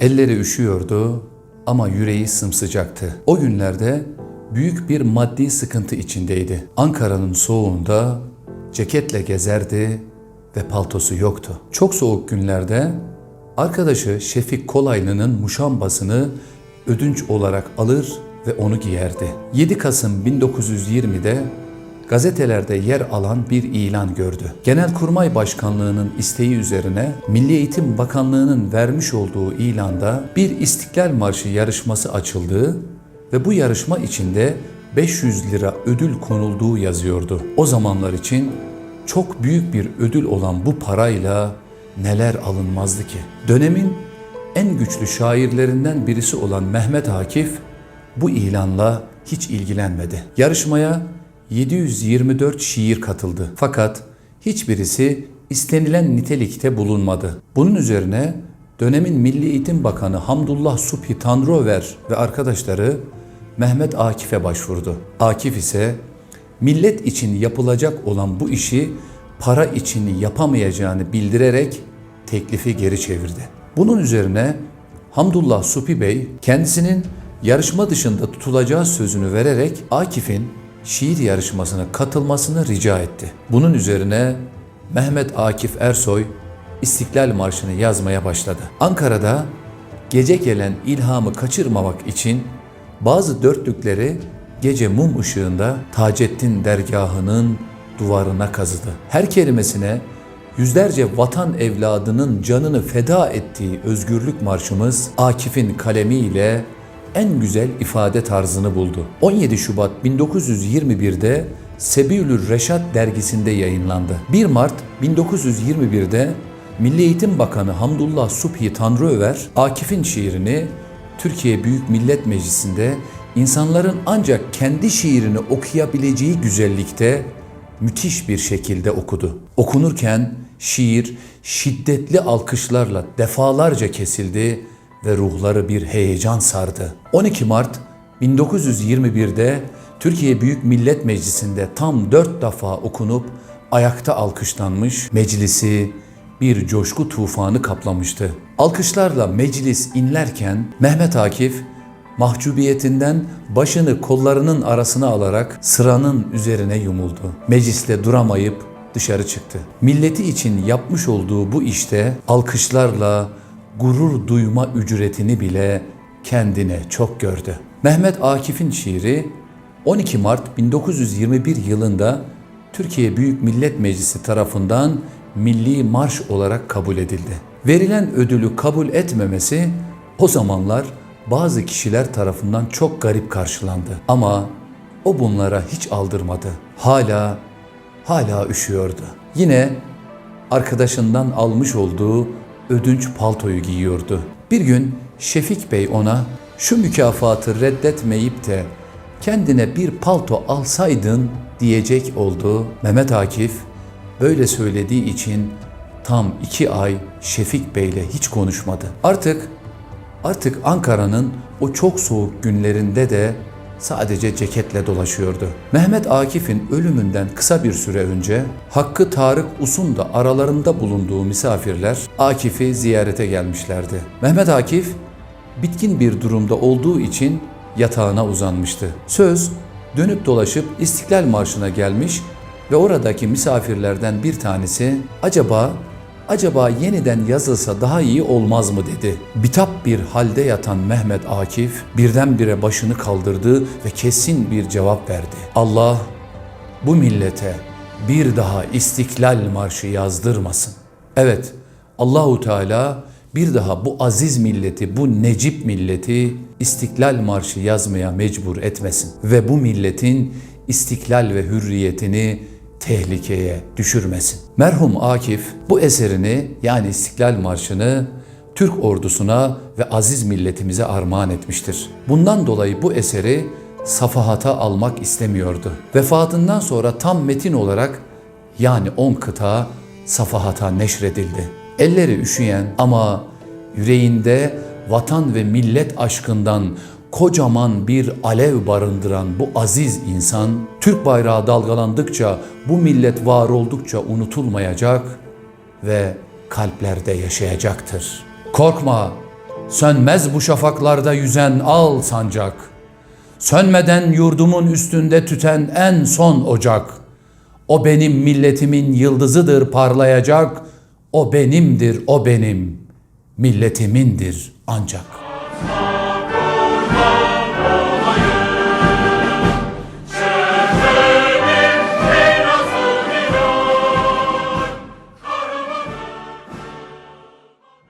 Elleri üşüyordu ama yüreği sımsıcaktı. O günlerde büyük bir maddi sıkıntı içindeydi. Ankara'nın soğuğunda ceketle gezerdi ve paltosu yoktu. Çok soğuk günlerde arkadaşı Şefik Kolaylı'nın muşambasını ödünç olarak alır ve onu giyerdi. 7 Kasım 1920'de gazetelerde yer alan bir ilan gördü. Genelkurmay Başkanlığı'nın isteği üzerine Milli Eğitim Bakanlığı'nın vermiş olduğu ilanda bir İstiklal Marşı yarışması açıldığı ve bu yarışma içinde 500 lira ödül konulduğu yazıyordu. O zamanlar için çok büyük bir ödül olan bu parayla neler alınmazdı ki? Dönemin en güçlü şairlerinden birisi olan Mehmet Akif bu ilanla hiç ilgilenmedi. Yarışmaya 724 şiir katıldı. Fakat hiçbirisi istenilen nitelikte bulunmadı. Bunun üzerine dönemin Milli Eğitim Bakanı Hamdullah Subhi Tanrıver ve arkadaşları Mehmet Akif'e başvurdu. Akif ise millet için yapılacak olan bu işi para için yapamayacağını bildirerek teklifi geri çevirdi. Bunun üzerine Hamdullah Supi Bey kendisinin yarışma dışında tutulacağı sözünü vererek Akif'in şiir yarışmasına katılmasını rica etti. Bunun üzerine Mehmet Akif Ersoy İstiklal Marşı'nı yazmaya başladı. Ankara'da gece gelen ilhamı kaçırmamak için bazı dörtlükleri gece mum ışığında Taceddin dergahının duvarına kazıdı. Her kelimesine yüzlerce vatan evladının canını feda ettiği özgürlük marşımız Akif'in kalemiyle en güzel ifade tarzını buldu. 17 Şubat 1921'de Sebiülür Reşat dergisinde yayınlandı. 1 Mart 1921'de Milli Eğitim Bakanı Hamdullah Subhi Tanrıöver Akif'in şiirini Türkiye Büyük Millet Meclisi'nde insanların ancak kendi şiirini okuyabileceği güzellikte müthiş bir şekilde okudu. Okunurken şiir şiddetli alkışlarla defalarca kesildi ve ruhları bir heyecan sardı. 12 Mart 1921'de Türkiye Büyük Millet Meclisi'nde tam dört defa okunup ayakta alkışlanmış, meclisi bir coşku tufanı kaplamıştı. Alkışlarla meclis inlerken Mehmet Akif mahcubiyetinden başını kollarının arasına alarak sıranın üzerine yumuldu. Mecliste duramayıp dışarı çıktı. Milleti için yapmış olduğu bu işte alkışlarla gurur duyma ücretini bile kendine çok gördü. Mehmet Akif'in şiiri 12 Mart 1921 yılında Türkiye Büyük Millet Meclisi tarafından milli marş olarak kabul edildi. Verilen ödülü kabul etmemesi o zamanlar bazı kişiler tarafından çok garip karşılandı. Ama o bunlara hiç aldırmadı. Hala hala üşüyordu. Yine arkadaşından almış olduğu ödünç paltoyu giyiyordu. Bir gün Şefik Bey ona şu mükafatı reddetmeyip de kendine bir palto alsaydın diyecek oldu. Mehmet Akif böyle söylediği için tam iki ay Şefik Bey'le hiç konuşmadı. Artık artık Ankara'nın o çok soğuk günlerinde de sadece ceketle dolaşıyordu. Mehmet Akif'in ölümünden kısa bir süre önce Hakkı Tarık Us'un da aralarında bulunduğu misafirler Akif'i ziyarete gelmişlerdi. Mehmet Akif bitkin bir durumda olduğu için yatağına uzanmıştı. Söz dönüp dolaşıp İstiklal Marşı'na gelmiş ve oradaki misafirlerden bir tanesi acaba acaba yeniden yazılsa daha iyi olmaz mı dedi. Bitap bir halde yatan Mehmet Akif birdenbire başını kaldırdı ve kesin bir cevap verdi. Allah bu millete bir daha İstiklal Marşı yazdırmasın. Evet, Allahu Teala bir daha bu aziz milleti, bu necip milleti İstiklal Marşı yazmaya mecbur etmesin ve bu milletin istiklal ve hürriyetini tehlikeye düşürmesin. Merhum Akif bu eserini yani İstiklal Marşı'nı Türk ordusuna ve aziz milletimize armağan etmiştir. Bundan dolayı bu eseri safahata almak istemiyordu. Vefatından sonra tam metin olarak yani 10 kıta safahata neşredildi. Elleri üşüyen ama yüreğinde vatan ve millet aşkından kocaman bir alev barındıran bu aziz insan, Türk bayrağı dalgalandıkça, bu millet var oldukça unutulmayacak ve kalplerde yaşayacaktır. Korkma, Sönmez bu şafaklarda yüzen al sancak. Sönmeden yurdumun üstünde tüten en son ocak. O benim milletimin yıldızıdır parlayacak. O benimdir, o benim. Milletimindir ancak.